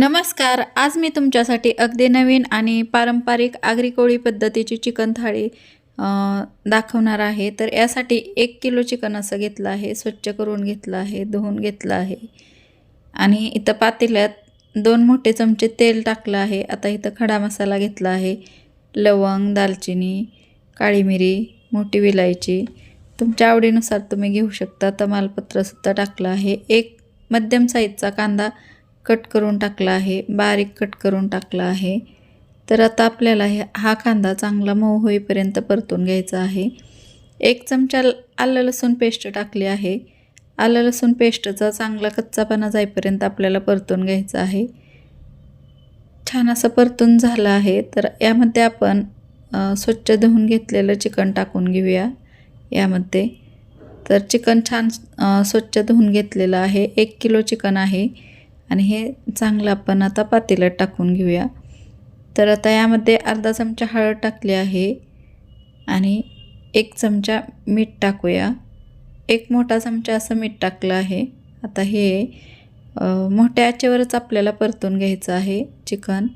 नमस्कार आज मी तुमच्यासाठी अगदी नवीन आणि पारंपरिक आगरी कोळी पद्धतीची चिकन थाळी दाखवणार आहे. तर यासाठी एक किलो चिकन असं घेतलं आहे स्वच्छ करून घेतलं आहे धुवून घेतलं आहे. आणि इथं पातेल्यात दोन मोठे चमचे तेल टाकलं आहे. आता इथं खडा मसाला घेतला आहे लवंग दालचिनी काळी मिरी मोठी विलायची. तुमच्या आवडीनुसार तुम्ही घेऊ शकता. तमालपत्रसुद्धा टाकलं आहे. एक मध्यम साईजचा कांदा कट करून टाकला आहे बारीक कट करून टाकला आहे. तर आता आपल्याला हे हा कांदा चांगला मऊ होईपर्यंत परतून घ्यायचा आहे. एक चमचा आलं लसूण पेस्ट टाकली आहे. आलं लसूण पेस्टचा चांगला कच्चापणा जाईपर्यंत आपल्याला परतून घ्यायचं आहे. छान असं परतून झालं आहे. तर यामध्ये आपण स्वच्छ धुवून घेतलेलं चिकन टाकून घेऊया यामध्ये. तर चिकन छान स्वच्छ धुवून घेतलेलं आहे. एक किलो चिकन आहे. आणि हे चांगलं आपण आता पातेल्यात टाकून घेऊया. तर आता यामध्ये अर्धा चमचा हळद टाकली आहे आणि एक चमचा मीठ टाकूया. एक मोठा चमचा असं मीठ टाकलं आहे. आता हे मोठ्या आचेवरच आपल्याला परतून घ्यायचं आहे चिकन.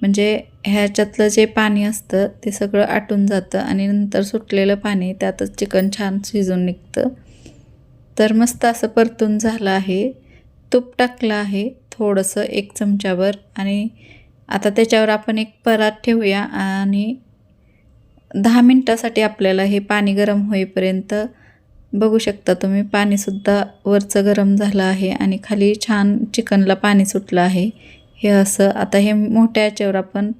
म्हणजे ह्याच्यातलं जे पाणी असतं ते सगळं आटून जातं आणि नंतर सुटलेलं पाणी त्यातच चिकन छान शिजून निघतं. तर मस्त असं परतून झालं आहे. तूप टाकलं आहे थोडंसं एक चमच्यावर आणि आता त्याच्यावर आपण एक परात ठेवूया आणि दहा मिनटासाठी आपल्याला हे पाणी गरम होईपर्यंत बघू शकता तुम्ही. पाणीसुद्धा वरचं गरम झालं आहे आणि खाली छान चिकनला पाणी सुटलं आहे. हे असं आता हे मोठ्या याच्यावर आपण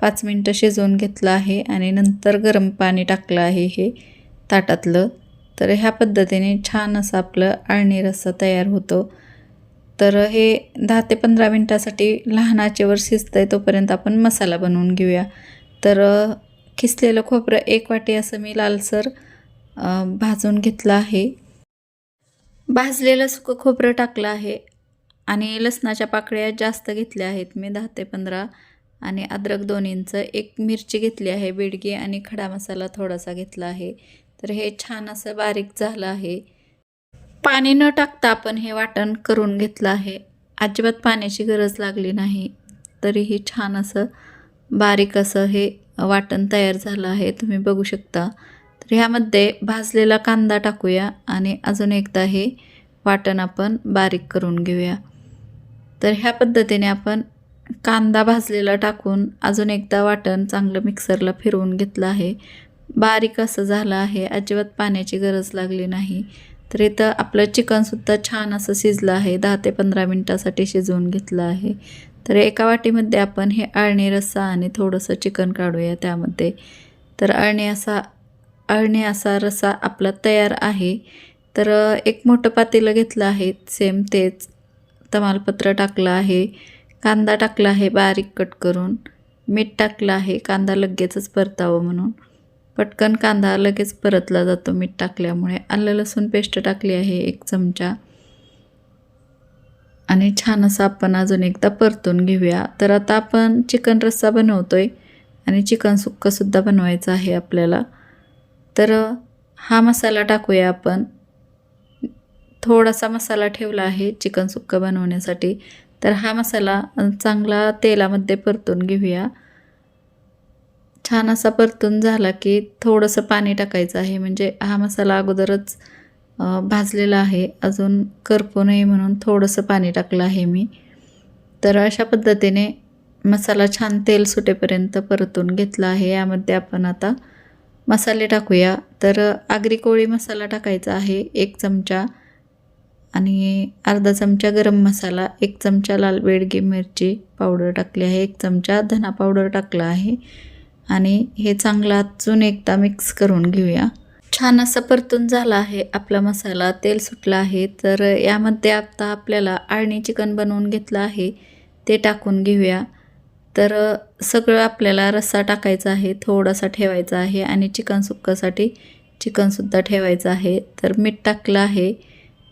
पाच मिनटं शिजवून घेतलं आहे आणि नंतर गरम पाणी टाकलं आहे हे ताटातलं. तर ह्या पद्धतीने छान असं आपलं आळणी रस्सा तयार होतो. तर हे दहा ते पंधरा मिनटासाठी लहान आचेवर शिजतं आहे तोपर्यंत आपण मसाला बनवून घेऊया. तर अ, खिसलेलं खोबरं एक वाटी असं मी लालसर भाजून घेतलं आहे. भाजलेलं सुकं खोबरं टाकलं आहे आणि लसणाच्या पाकळ्या जास्त घेतल्या आहेत मी दहा ते पंधरा. आणि अद्रक दोन इंच एक मिरची घेतली आहे बेडगी आणि खडा मसाला थोडासा घेतला आहे. तर हे छान असं बारीक झालं आहे. पाणी न टाकता आपण हे वाटण करून घेतलं आहे. अजिबात पाण्याची गरज लागली नाही. तरीही छान असं बारीक असं हे वाटण तयार झालं आहे. तुम्ही बघू शकता. तर ह्यामध्ये भाजलेला कांदा टाकूया आणि अजून एकदा हे वाटण आपण बारीक करून घेऊया. तर ह्या पद्धतीने आपण कांदा भाजलेला टाकून अजून एकदा वाटण चांगलं मिक्सरला फिरवून घेतलं आहे. बारीक असं झालं आहे. अजिबात पाण्याची गरज लागली नाही. तर इथं आपलं चिकनसुद्धा छान असं शिजलं आहे. दहा ते पंधरा मिनटासाठी शिजवून घेतलं आहे. तर एका वाटीमध्ये आपण हे अळणी रस्सा आणि थोडंसं चिकन काढूया त्यामध्ये. तर अळणी असा अळणी असा रस्सा आपला तयार आहे. तर एक मोठं पातेलं घेतलं आहे. सेम तेच तमालपत्र टाकलं आहे. कांदा टाकला आहे बारीक कट करून. मीठ टाकलं आहे. कांदा लगेचच परतावं म्हणून. पटकन कांदा लगेच परतला जातो मीठ टाकल्यामुळे. आलं लसूण पेस्ट टाकली आहे एक चमचा. आणि छान असं आपण अजून एकदा परतून घेऊया. तर आता आपण चिकन रस्सा बनवतोय. आणि चिकन सुक्कंसुद्धा बनवायचं आहे आपल्याला. तर हा मसाला टाकूया आपण. थोडासा मसाला ठेवला आहे चिकन सुक्कं बनवण्यासाठी. तर हा मसाला चांगला तेलामध्ये परतून घेऊया. छान असा परतून झाला की थोडंसं पाणी टाकायचं आहे. म्हणजे हा मसाला अगोदरच भाजलेला आहे. अजून करपू नये म्हणून थोडंसं पाणी टाकलं आहे मी. तर अशा पद्धतीने मसाला छान तेल सुटेपर्यंत परतून घेतला आहे. यामध्ये आपण आता मसाले टाकूया. तर आगरी कोळी मसाला टाकायचा आहे एक चमचा. आणि अर्धा चमचा गरम मसाला एक चमचा लाल बेडगी मिरची पावडर टाकली आहे एक चमचा धना पावडर टाकला आहे. आणि हे चांगलं अजून एकदा मिक्स करून घेऊया. छान असं परतून झाला आहे आपला मसाला. तेल सुटला आहे. तर यामध्ये आता आपल्याला आळणी चिकन बनवून घेतलं आहे. ते टाकून घेऊया. तर सगळं आपल्याला रस्सा टाकायचा आहे. थोडासा ठेवायचा आहे आणि चिकन सुक्कासाठी चिकनसुद्धा ठेवायचं आहे. तर मीठ टाकलं आहे.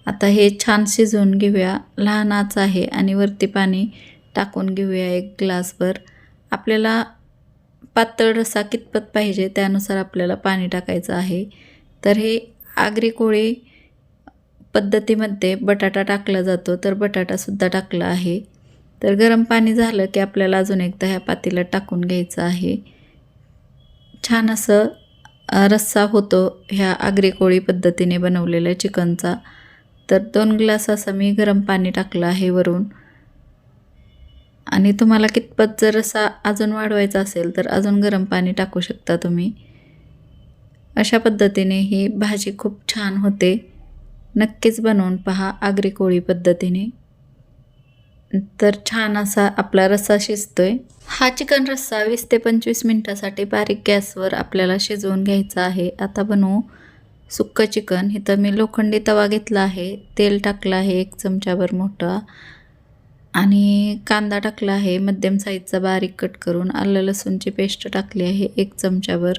आता हे छान शिजवून घेऊया. लहानाचं आहे आणि वरती पाणी टाकून घेऊया एक ग्लासभर. आपल्याला पातळ रस्सा कितपत पाहिजे त्यानुसार आपल्याला पाणी टाकायचं आहे. तर हे आगरी कोळी पद्धतीमध्ये बटाटा टाकला जातो तर बटाटासुद्धा टाकला आहे. तर गरम पाणी झालं की आपल्याला अजून एकदा ह्या पातीला टाकून घ्यायचं आहे. छान असं रस्सा होतो ह्या आगरी कोळी पद्धतीने बनवलेल्या चिकनचा. तर दोन ग्लास असं मी गरम पाणी टाकलं आहे वरून. आणि तुम्हाला कितपत जर रस्सा अजून वाढवायचा असेल तर अजून गरम पाणी टाकू शकता तुम्ही. अशा पद्धतीने ही भाजी खूप छान होते. नक्कीच बनवून पहा आगरी कोळी पद्धतीने. तर छान असा आपला रस्सा शिजतोय. हा चिकन रस्सा वीस ते पंचवीस मिनटासाठी बारीक गॅसवर आपल्याला शिजवून घ्यायचा आहे. आता बनवू सुक्कं चिकन. इथं मी लोखंडी तवा घेतला आहे. तेल टाकलं आहे एक चमच्याभर मोठा. आणि कांदा टाकला आहे मध्यम साईजचा बारीक कट करून आलं लसूणची पेस्ट टाकली आहे एक चमच्यावर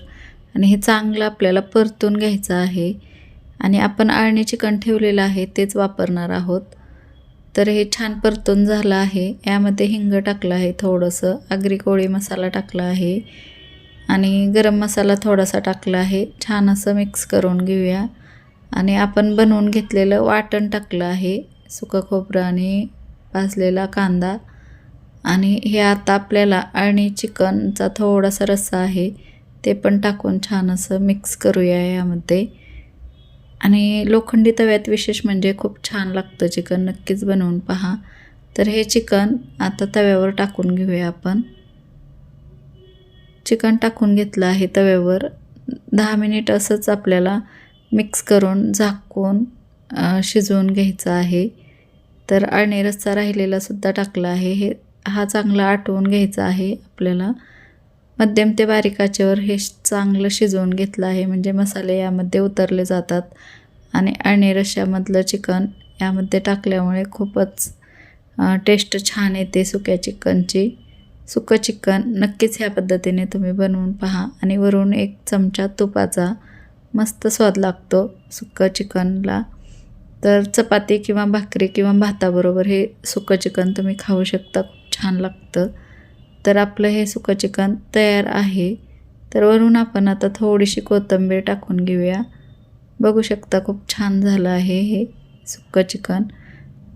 आणि हे चांगलं आपल्याला परतून घ्यायचं आहे. आणि आपण आळणी चिकन ठेवलेलं आहे तेच वापरणार आहोत. तर हे छान परतून झालं आहे. यामध्ये हिंग टाकलं आहे थोडंसं आगरी कोळी मसाला टाकला आहे. आणि गरम मसाला थोडासा टाकला आहे. छान असं मिक्स करून घेऊया. आणि आपण बनवून घेतलेलं वाटण टाकलं आहे सुकं खोबरं आणि भाजलेला कांदा आणि हे आता आपल्याला आणि चिकनचा थोडासा रस्सा आहे ते पण टाकून छान असं मिक्स करूया यामध्ये. आणि लोखंडी तव्यात विशेष म्हणजे खूप छान लागतं चिकन नक्कीच बनवून पहा. तर हे चिकन आता तव्यावर टाकून घेऊया आपण. चिकन टाकून घेतलं आहे तव्यावर. दहा मिनिट असंच आपल्याला मिक्स करून झाकून शिजवून घ्यायचं आहे. तर अळणी रस्सा राहिलेला सुद्धा टाकला आहे. हे हा चांगला आटवून घ्यायचा आहे आपल्याला. मध्यम ते बारीक आचेवर हे चांगलं शिजवून घेतलं आहे. म्हणजे मसाले यामध्ये उतरले जातात आणि अळणी रश्श्यामधलं चिकन यामध्ये टाकल्यामुळे खूपच टेस्ट छान येते सुक्या चिकनची. सुकं चिकन नक्कीच ह्या पद्धतीने तुम्ही बनवून पहा आणि वरून एक चमचा तुपाचा मस्त स्वाद लागतो सुकं चिकनला. तर चपाती किंवा भाकरी किंवा भाताबरोबर हे सुकं चिकन तुम्ही खाऊ शकता खूप छान लागतं. तर आपलं हे सुकं चिकन तयार आहे. तर वरून आपण आता थोडीशी कोथिंबीर टाकून घेऊया. बघू शकता खूप छान झालं आहे हे सुक्कं चिकन.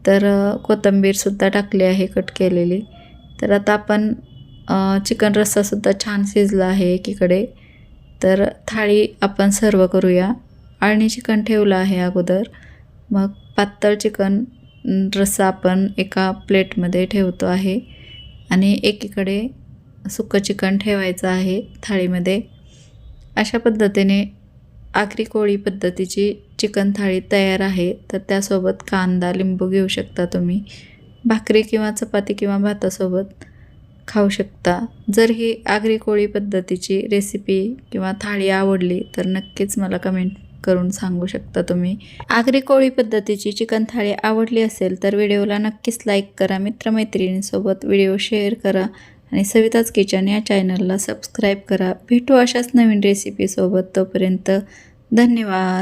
तर कोथिंबीरसुद्धा टाकली आहे कट केलेली. तर आता आपण चिकन रस्सासुद्धा छान शिजला आहे एकीकडे. तर थाळी आपण सर्व करूया. आळणी चिकन ठेवलं आहे अगोदर. मग पातळ चिकन रस्सा आपण एका प्लेटमध्ये ठेवतो आहे. आणि एकीकडे सुकं चिकन ठेवायचं आहे थाळीमध्ये. अशा पद्धतीने आगरी कोळी पद्धतीची चिकन थाळी तयार आहे. तर त्यासोबत कांदा लिंबू घेऊ शकता तुम्ही. भाकरी किंवा चपाती किंवा भातासोबत खाऊ शकता. जर ही आगरी कोळी पद्धतीची रेसिपी किंवा थाळी आवडली तर नक्कीच मला कमेंट करून सांगू शकता तुम्ही. आगरी कोळी पद्धतीची चिकन थाळी आवडली असेल तर व्हिडिओला नक्कीच लाईक करा. मित्रमैत्रिणींसोबत व्हिडिओ शेअर करा आणि सविताज किचन या चॅनलला सबस्क्राईब करा. भेटू अशाच नवीन रेसिपीसोबत तोपर्यंत धन्यवाद.